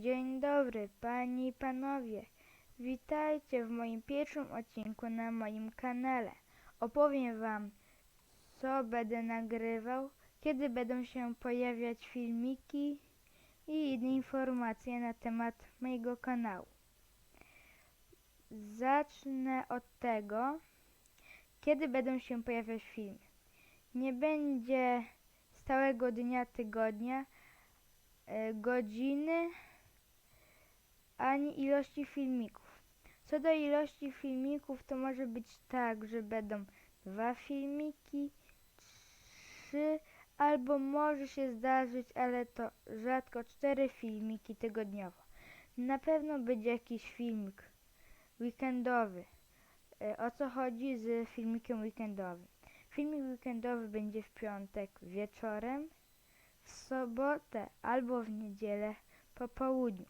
Dzień dobry, panie i panowie. Witajcie w moim pierwszym odcinku na moim kanale. Opowiem wam, co będę nagrywał, kiedy będą się pojawiać filmiki i inne informacje na temat mojego kanału. Zacznę od tego, kiedy będą się pojawiać filmy. Nie będzie stałego dnia tygodnia, e, godziny ani ilości filmików. Co do ilości filmików, to może być tak, że będą dwa filmiki, trzy, albo może się zdarzyć, ale to rzadko cztery filmiki tygodniowo. Na pewno będzie jakiś filmik weekendowy. E, O co chodzi z filmikiem weekendowym? Filmik weekendowy będzie w piątek wieczorem, w sobotę albo w niedzielę po południu.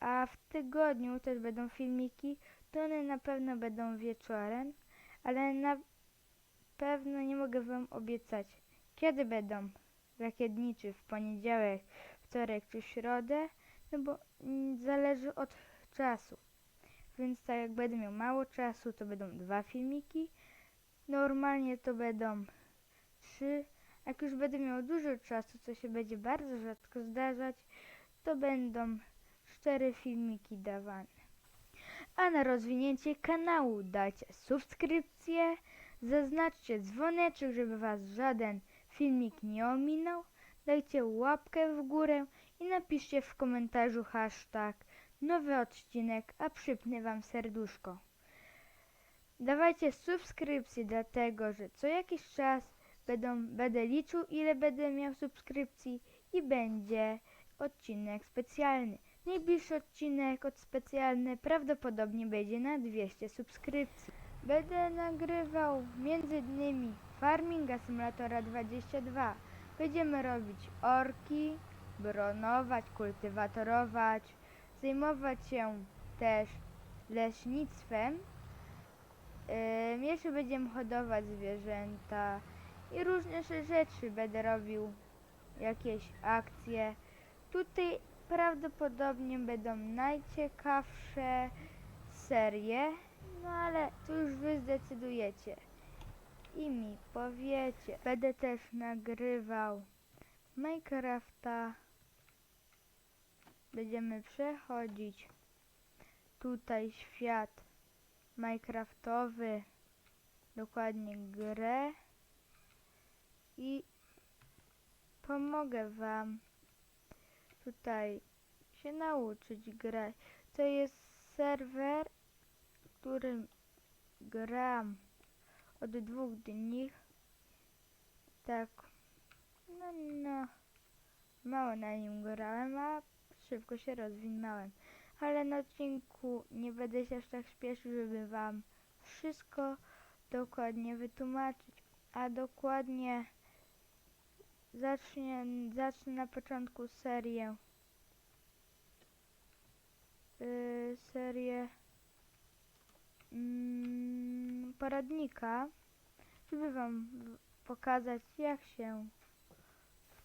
A w tygodniu też będą filmiki, to one na pewno będą wieczorem, ale na pewno nie mogę wam obiecać, kiedy będą, jakie czy w poniedziałek, wtorek, czy środę, no bo zależy od czasu. Więc tak jak będę miał mało czasu, to będą dwa filmiki, normalnie to będą trzy, jak już będę miał dużo czasu, co się będzie bardzo rzadko zdarzać, to będą cztery filmiki dawane. A na rozwinięcie kanału dajcie subskrypcję, zaznaczcie dzwoneczek, żeby Was żaden filmik nie ominął, dajcie łapkę w górę i napiszcie w komentarzu hashtag nowy odcinek, a przypnę Wam serduszko. Dawajcie subskrypcję, dlatego że co jakiś czas będą, będę liczył ile będę miał subskrypcji i będzie odcinek specjalny. Najbliższy odcinek od specjalny prawdopodobnie będzie na 200 subskrypcji. Będę nagrywał innymi Farminga Simulatora 22. Będziemy robić orki, bronować, kultywatorować, zajmować się też leśnictwem. Yy, jeszcze będziemy hodować zwierzęta i różne rzeczy. Będę robił jakieś akcje. Tutaj prawdopodobnie będą najciekawsze serie, no ale to już wy zdecydujecie i mi powiecie. Będę też nagrywał Minecrafta. Będziemy przechodzić tutaj świat Minecraftowy, dokładnie grę i pomogę wam tutaj się nauczyć grać. To jest serwer, którym gram od dwóch dni. Tak, no, no, mało na nim grałem, a szybko się rozwinąłem. Ale na odcinku nie będę się aż tak śpieszył, żeby wam wszystko dokładnie wytłumaczyć. A dokładnie zacznie, zacznę na początku serię. Yy, serię mm, poradnika, żeby wam pokazać jak się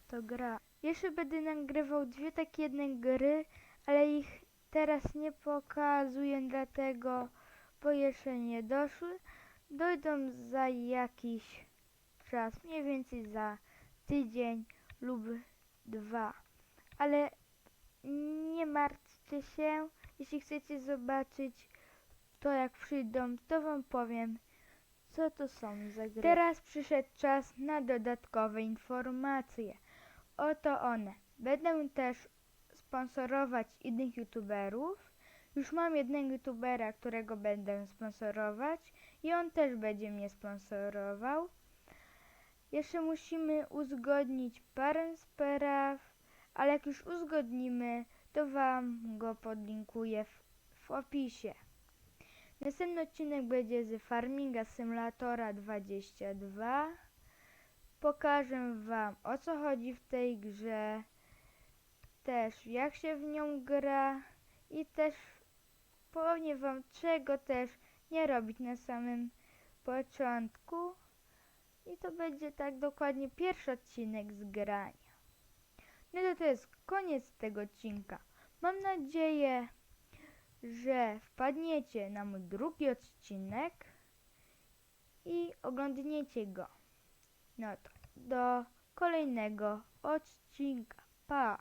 to gra. Jeszcze będę nagrywał dwie takie jedne gry, ale ich teraz nie pokazuję dlatego, bo jeszcze nie doszły. Dojdą za jakiś czas, mniej więcej za tydzień lub dwa. Ale nie martwcie się, jeśli chcecie zobaczyć to jak przyjdą, to wam powiem, co to są za gry. Teraz przyszedł czas na dodatkowe informacje. Oto one. Będę też sponsorować innych youtuberów. Już mam jednego youtubera, którego będę sponsorować i on też będzie mnie sponsorował. Jeszcze musimy uzgodnić parę spraw, ale jak już uzgodnimy, to Wam go podlinkuję w, w opisie. Następny odcinek będzie z Farminga Simulatora 22. Pokażę Wam o co chodzi w tej grze, też jak się w nią gra i też powiem Wam czego też nie robić na samym początku. I to będzie tak dokładnie pierwszy odcinek z grania. No to to jest koniec tego odcinka. Mam nadzieję, że wpadniecie na mój drugi odcinek i oglądniecie go. No to do kolejnego odcinka. Pa!